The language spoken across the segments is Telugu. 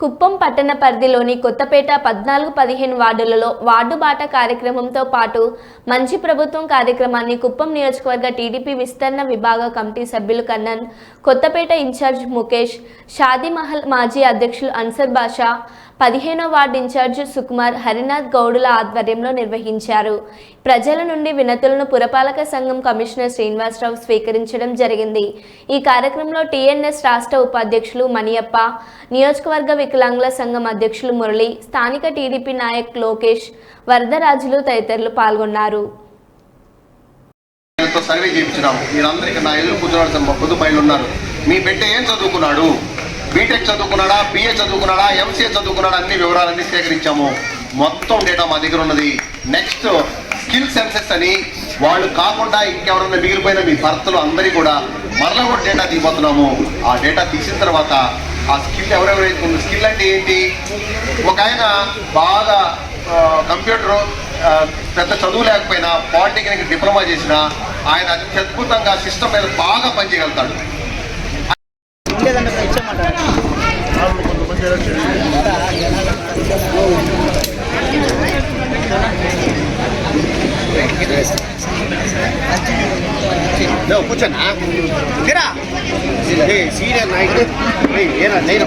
కుప్పం పట్టణ పరిధిలోని కొత్తపేట పద్నాలుగు పదిహేను వార్డులలో వార్డు బాట కార్యక్రమంతో పాటు మంచి ప్రభుత్వం కార్యక్రమాన్ని కుప్పం నియోజకవర్గ టీడీపీ విస్తరణ విభాగ కమిటీ సభ్యులు కన్నన్ కొత్తపేట ఇన్ఛార్జ్ ముఖేష్ షాదీ మహల్ మాజీ అధ్యక్షులు అన్సర్ బాషా పదిహేనో వార్డు ఇన్ఛార్జ్ సుకుమార్ హరినాథ్ గౌడుల ఆధ్వర్యంలో నిర్వహించారు. ప్రజల నుండి వినతులను పురపాలక సంఘం కమిషనర్ శ్రీనివాసరావు స్వీకరించడం జరిగింది. ఈ కార్యక్రమంలో టీఎన్ఎస్ రాష్ట్ర ఉపాధ్యక్షులు మణియప్ప నియోజకవర్గ వికలాంగుల సంఘం అధ్యక్షులు మురళి స్థానిక టీడీపీ నాయక్ లోకేష్ వరదరాజులు తదితరులు పాల్గొన్నారు. సర్వే చేయించినాము. మీరందరికీ నా ఉన్నారు మీ బిడ్డ ఏం చదువుకున్నాడు? బీటెక్ చదువుకున్నాడా బిఏ చదువుకున్నాడా ఎంసీఏ చదువుకున్నాడా అన్ని వివరాలన్నీ సేకరించాము. మొత్తం డేటా మా దగ్గర ఉన్నది. నెక్స్ట్ స్కిల్ సెన్సెస్ అని వాళ్ళు కాకుండా ఇంకెవరన్నా మిగిలిపోయిన మీ భర్తలు అందరి కూడా మరలా కూడా డేటా తీయబోతున్నాము ఆ డేటా తీసిన తర్వాత ఆ స్కిల్ ఎవరెవరైతే ఉంది స్కిల్ అంటే ఏంటి? ఒక ఆయన బాగా కంప్యూటర్ పెద్ద చదువు లేకపోయినా పాలిటెక్నిక్ డిప్లొమా చేసిన ఆయన అత్యద్భుతంగా సిస్టమ్ మీద బాగా పనిచేయగలుగుతాడు. కూర్చోనా తీరా సీనియర్ నాయకుడు ఏరా నేను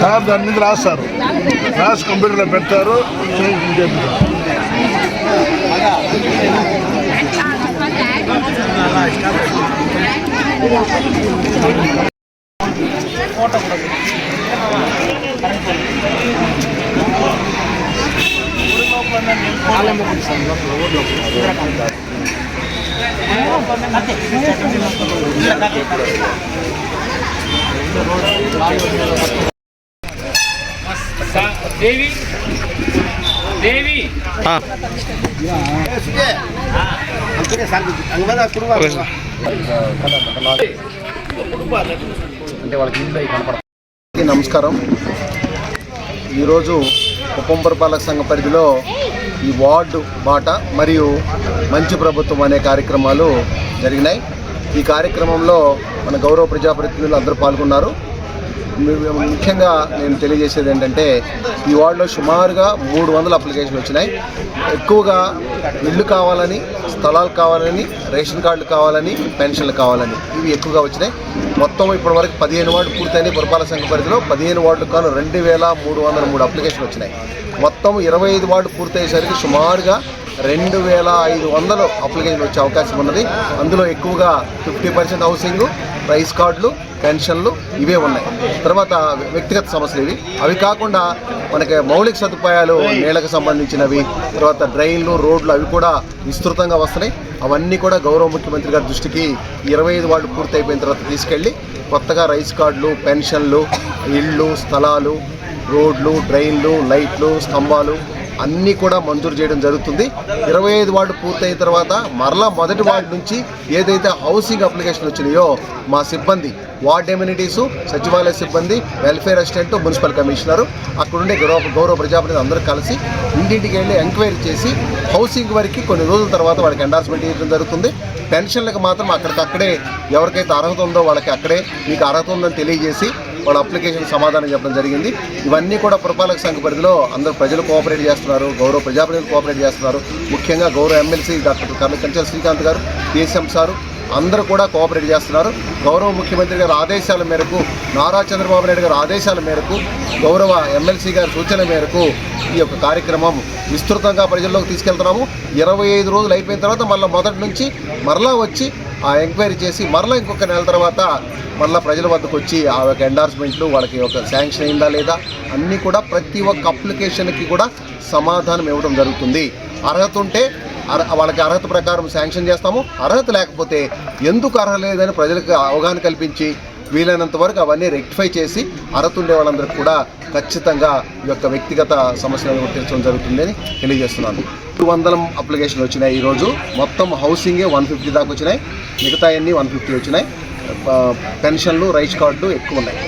సార్ దాని మీద రాస్తారు. రాసి కంప్యూటర్లో పెడతారు. చేయించారు దేవి? దేవి? అంటే వాళ్ళకి నమస్కారం. ఈరోజు కుప్పం పురపాలక సంఘ పరిధిలో ఈ వార్డు బాట మరియు మంచి ప్రభుత్వం అనే కార్యక్రమాలు జరిగినాయి. ఈ కార్యక్రమంలో మన గౌరవ ప్రజాప్రతినిధులు అందరూ పాల్గొన్నారు. ముఖ్యంగా నేను తెలియజేసేది ఏంటంటే ఈ వార్డులో సుమారుగా మూడు వందల అప్లికేషన్లు వచ్చినాయి. ఎక్కువగా ఇల్లు కావాలని స్థలాలు కావాలని రేషన్ కార్డులు కావాలని పెన్షన్లు కావాలని ఇవి ఎక్కువగా వచ్చినాయి. మొత్తం ఇప్పటి వరకు పదిహేను వార్డు పూర్తయినాయి. పురపాలక సంఘ పరిధిలో పదిహేను వార్డులు కాను రెండు వేల మూడు వందల మూడు అప్లికేషన్లు వచ్చినాయి. మొత్తం ఇరవై ఐదు వార్డు పూర్తయ్యేసరికి సుమారుగా రెండు వేల ఐదు వందలు అప్లికేషన్ వచ్చే అవకాశం ఉన్నది. అందులో ఎక్కువగా ఫిఫ్టీ పర్సెంట్ హౌసింగ్ రైస్ కార్డులు పెన్షన్లు ఇవే ఉన్నాయి. తర్వాత వ్యక్తిగత సమస్యలు ఇవి. అవి కాకుండా మనకి మౌలిక సదుపాయాలు నీళ్ళకు సంబంధించినవి తర్వాత డ్రైన్లు రోడ్లు అవి కూడా విస్తృతంగా వస్తున్నాయి. అవన్నీ కూడా గౌరవ ముఖ్యమంత్రి గారి దృష్టికి ఇరవై ఐదు వాళ్ళు పూర్తయిపోయిన తర్వాత తీసుకెళ్ళి కొత్తగా రైస్ కార్డులు పెన్షన్లు ఇళ్ళు స్థలాలు రోడ్లు డ్రైన్లు లైట్లు స్తంభాలు అన్నీ కూడా మంజూరు చేయడం జరుగుతుంది. ఇరవై ఐదు వార్డు పూర్తయిన తర్వాత మరలా మొదటి వార్డు నుంచి ఏదైతే హౌసింగ్ అప్లికేషన్ వచ్చినాయో మా సిబ్బంది వార్డ్ ఎమ్యూనిటీసు సచివాలయ సిబ్బంది వెల్ఫేర్ అసిస్టెంట్ మున్సిపల్ కమిషనరు అక్కడుండే గౌరవ గౌరవ ప్రజాప్రతినిధి అందరూ కలిసి ఇంటింటికి వెళ్ళి ఎంక్వైరీ చేసి హౌసింగ్ వరకు కొన్ని రోజుల తర్వాత వాళ్ళకి ఎండార్స్మెంట్ ఇవ్వడం జరుగుతుంది. పెన్షన్లకు మాత్రం అక్కడికక్కడే ఎవరికైతే అర్హత ఉందో వాళ్ళకి అక్కడే మీకు అర్హత ఉందని తెలియజేసి వాళ్ళ అప్లికేషన్ సమాధానం చెప్పడం జరిగింది. ఇవన్నీ కూడా పురపాలక సంఘ పరిధిలో అందరూ ప్రజలు కోఆపరేట్ చేస్తున్నారు. గౌరవ ప్రజాప్రతినిధులు కోఆపరేట్ చేస్తున్నారు. ముఖ్యంగా గౌరవ ఎమ్మెల్సీ డాక్టర్ కర్ల శ్రీకాంత్ గారు పిఎస్ఎం సారు అందరూ కూడా కోఆపరేట్ చేస్తున్నారు. గౌరవ ముఖ్యమంత్రి గారి ఆదేశాల మేరకు నారా చంద్రబాబు నాయుడు గారి ఆదేశాల మేరకు గౌరవ ఎమ్మెల్సీ గారి సూచన మేరకు ఈ యొక్క కార్యక్రమం విస్తృతంగా ప్రజల్లోకి తీసుకెళ్తున్నాము. ఇరవై ఐదు రోజులు అయిపోయిన తర్వాత మళ్ళీ మొదటి నుంచి మరలా వచ్చి ఆ ఎంక్వైరీ చేసి మరలా ఇంకొక నెల తర్వాత మళ్ళీ ప్రజల వద్దకు వచ్చి ఆ యొక్క ఎండార్స్మెంట్లు వాళ్ళకి ఒక శాంక్షన్ అయిందా లేదా అన్నీ కూడా ప్రతి ఒక్క అప్లికేషన్కి కూడా సమాధానం ఇవ్వడం జరుగుతుంది. అర్హత ఉంటే అర్హ వాళ్ళకి అర్హత ప్రకారం శాంక్షన్ చేస్తాము. అర్హత లేకపోతే ఎందుకు అర్హత లేదని ప్రజలకు అవగాహన కల్పించి వీలైనంత వరకు అవన్నీ రెక్టిఫై చేసి అర్హత ఉండే వాళ్ళందరికీ కూడా ఖచ్చితంగా ఈ యొక్క వ్యక్తిగత సమస్యలను గుర్తించడం జరుగుతుందని తెలియజేస్తున్నాను. మూడు వందల అప్లికేషన్లు వచ్చినాయి ఈరోజు. మొత్తం హౌసింగే వన్ ఫిఫ్టీ దాకా వచ్చినాయి. మిగతా అన్నీ వన్ ఫిఫ్టీ వచ్చినాయి. పెన్షన్లు రైస్ కార్డులు ఎక్కువ ఉన్నాయి.